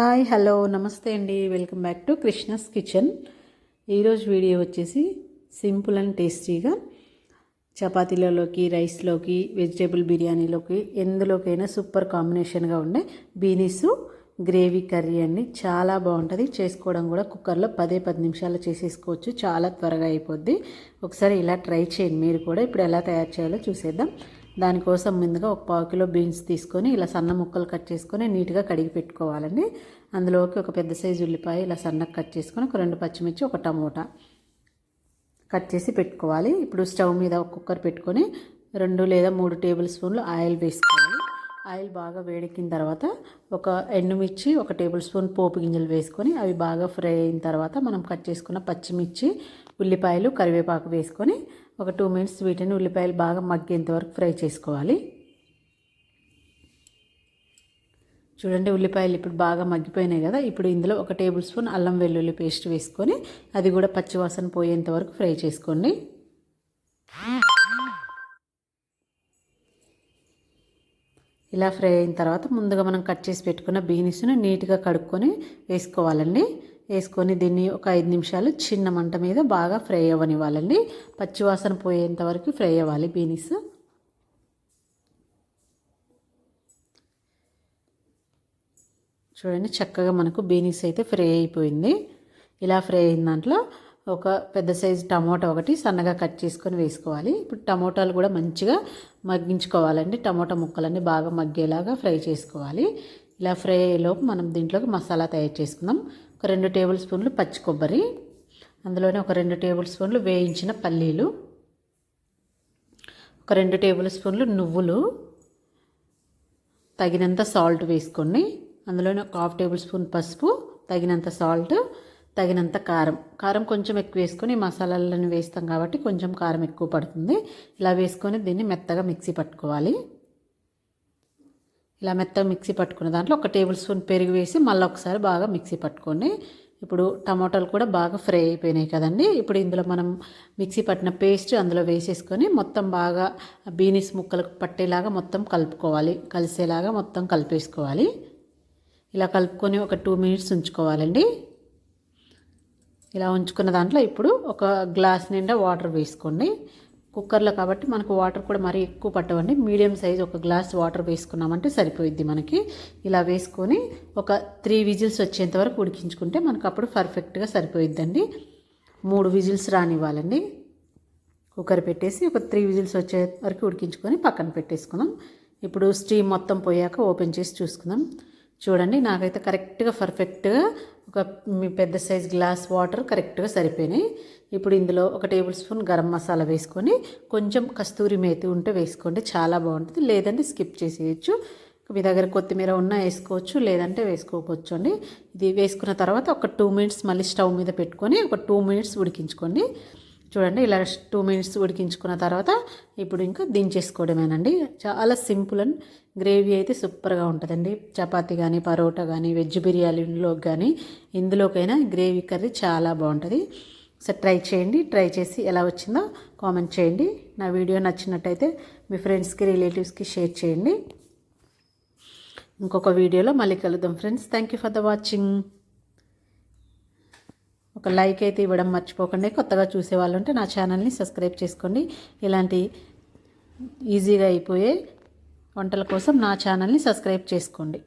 Hi hello నమస్తే అండి. Welcome back to Krishna's kitchen. ఈరోజు వీడియో వచ్చేసి సింపుల్ అండ్ టేస్టీగా చపాతీలలోకి రైస్లోకి వెజిటేబుల్ బిర్యానీలోకి ఎందులోకైనా సూపర్ కాంబినేషన్గా ఉండే బీనీస్ గ్రేవీ కర్రీ అండి. చాలా బాగుంటుంది. చేసుకోవడం కూడా కుక్కర్లో పదే పది నిమిషాలు చేసేసుకోవచ్చు. చాలా త్వరగా అయిపోద్ది. ఒకసారి ఇలా ట్రై చేయండి. మీరు కూడా ఇప్పుడు ఎలా తయారు చేయాలో చూసేద్దాం. దానికోసం ముందుగా ఒక పావు కిలో బీన్స్ తీసుకొని ఇలా సన్న ముక్కలు కట్ చేసుకొని నీట్గా కడిగి పెట్టుకోవాలండి. అందులోకి ఒక పెద్ద సైజు ఉల్లిపాయ ఇలా సన్నగా కట్ చేసుకొని ఒక రెండు పచ్చిమిర్చి ఒక టమోటా కట్ చేసి పెట్టుకోవాలి. ఇప్పుడు స్టవ్ మీద ఒక కుక్కర్ పెట్టుకొని రెండు లేదా మూడు టేబుల్ స్పూన్లు ఆయిల్ వేసుకోవాలి. ఆయిల్ బాగా వేడెక్కిన తర్వాత ఒక ఎండుమిర్చి ఒక టేబుల్ స్పూన్ పోపు గింజలు వేసుకొని అవి బాగా ఫ్రై అయిన తర్వాత మనం కట్ చేసుకున్న పచ్చిమిర్చి ఉల్లిపాయలు కరివేపాకు వేసుకొని ఒక టూ మినిట్స్ వీటిని ఉల్లిపాయలు బాగా మగ్గేంత వరకు ఫ్రై చేసుకోవాలి. చూడండి ఉల్లిపాయలు ఇప్పుడు బాగా మగ్గిపోయినాయి కదా ఇప్పుడు ఇందులో ఒక టేబుల్ స్పూన్ అల్లం వెల్లుల్లి పేస్ట్ వేసుకొని అది కూడా పచ్చివాసన పోయేంత వరకు ఫ్రై చేసుకోండి. ఇలా ఫ్రై అయిన తర్వాత ముందుగా మనం కట్ చేసి పెట్టుకున్న బీన్స్ను నీట్గా కడుక్కొని వేసుకోవాలండి. వేసుకొని దీన్ని ఒక ఐదు నిమిషాలు చిన్న మంట మీద బాగా ఫ్రై అవ్వనివ్వాలండి. పచ్చివాసన పోయేంత వరకు ఫ్రై అవ్వాలి బీనీస్ చూడండి చక్కగా మనకు బీనీస్ అయితే ఫ్రై అయిపోయింది. ఇలా ఫ్రై అయిన దాంట్లో ఒక పెద్ద సైజు టమోటా ఒకటి సన్నగా కట్ చేసుకొని వేసుకోవాలి. ఇప్పుడు టమోటాలు కూడా మంచిగా మగ్గించుకోవాలండి. టమోటా ముక్కలన్నీ బాగా మగ్గేలాగా ఫ్రై చేసుకోవాలి. ఇలా ఫ్రై అయ్యేలోపు మనం దీంట్లోకి మసాలా తయారు చేసుకుందాం. ఒక రెండు టేబుల్ స్పూన్లు పచ్చి కొబ్బరి అందులోనే ఒక రెండు టేబుల్ స్పూన్లు వేయించిన పల్లీలు ఒక రెండు టేబుల్ స్పూన్లు నువ్వులు తగినంత సాల్ట్ వేసుకోండి అందులోనే ఒక హాఫ్ టేబుల్ స్పూన్ పసుపు తగినంత సాల్ట్ తగినంత కారం. కారం కొంచెం ఎక్కువ వేసుకొని మసాలాలను వేస్తాం కాబట్టి కొంచెం కారం ఎక్కువ పడుతుంది. ఇలా వేసుకొని దీన్ని మెత్తగా మిక్సీ పట్టుకోవాలి. ఇలా మెత్తగా మిక్సీ పట్టుకున్న దాంట్లో ఒక టేబుల్ స్పూన్ పెరుగు వేసి మళ్ళీ ఒకసారి బాగా మిక్సీ పట్టుకోండి ఇప్పుడు టమాటాలు కూడా బాగా ఫ్రై అయిపోయినాయి కదండి. ఇప్పుడు ఇందులో మనం మిక్సీ పట్టిన పేస్ట్ అందులో వేసేసుకొని మొత్తం బాగా బీనీస్ ముక్కలకు పట్టేలాగా మొత్తం కలుపుకోవాలి. కలిసేలాగా మొత్తం కలిపేసుకోవాలి. ఇలా కలుపుకొని ఒక టూ మినిట్స్ ఉంచుకోవాలండి. ఇలా ఉంచుకున్న దాంట్లో ఇప్పుడు ఒక గ్లాస్ నిండా వాటర్ వేసుకోండి. కుక్కర్లో కాబట్టి మనకు వాటర్ కూడా మరీ ఎక్కువ పట్టవండి. మీడియం సైజ్ ఒక గ్లాస్ వాటర్ వేసుకున్నామంటే సరిపోయిద్ది మనకి. ఇలా వేసుకొని ఒక త్రీ విజిల్స్ వచ్చేంత వరకు ఉడికించుకుంటే మనకు అప్పుడు పర్ఫెక్ట్గా సరిపోయిద్దండి. మూడు విజిల్స్ రానివ్వాలండి. కుక్కర్ పెట్టేసి ఒక త్రీ విజిల్స్ వచ్చే వరకు ఉడికించుకొని పక్కన పెట్టేసుకుందాం. ఇప్పుడు స్టీమ్ మొత్తం పోయాక ఓపెన్ చేసి చూసుకుందాం. చూడండి నాకైతే కరెక్ట్గా పర్ఫెక్ట్గా ఒక మీ పెద్ద సైజ్ గ్లాస్ వాటర్ కరెక్ట్గా సరిపోయినాయి. ఇప్పుడు ఇందులో ఒక టేబుల్ స్పూన్ గరం మసాలా వేసుకొని కొంచెం కస్తూరి మేతి ఉంటే వేసుకోండి చాలా బాగుంటుంది. లేదంటే స్కిప్ చేసేయచ్చు. మీ దగ్గర కొత్తిమీర ఉన్నా వేసుకోవచ్చు లేదంటే వేసుకోవచ్చు అండి. ఇది వేసుకున్న తర్వాత ఒక టూ మినిట్స్ మళ్ళీ స్టవ్ మీద పెట్టుకొని ఒక టూ మినిట్స్ ఉడికించుకోండి. చూడండి ఇలా టూ మినిట్స్ ఉడికించుకున్న తర్వాత ఇప్పుడు ఇంకా దించేసుకోవడమేనండి. చాలా సింపుల్ అండ్ గ్రేవీ అయితే సూపర్గా ఉంటుందండి. చపాతీ కానీ పరోటా కానీ వెజ్ బిర్యానీలో కానీ ఇందులోకైనా గ్రేవీ కర్రీ చాలా బాగుంటుంది. సో ట్రై చేయండి. ట్రై చేసి ఎలా వచ్చిందో కామెంట్ చేయండి. నా వీడియో నచ్చినట్టయితే మీ ఫ్రెండ్స్కి రిలేటివ్స్కి షేర్ చేయండి. ఇంకొక వీడియోలో మళ్ళీ కలుద్దాం friends. Thank you for the watching. ఒక లైక్ అయితే ఇవ్వడం మర్చిపోకండి. కొత్తగా చూసే వాళ్ళు ఉంటే నా ఛానల్ని సబ్స్క్రైబ్ చేసుకోండి. ఇలాంటి ఈజీగా అయిపోయే వంటల కోసం నా ఛానల్ని సబ్స్క్రైబ్ చేసుకోండి.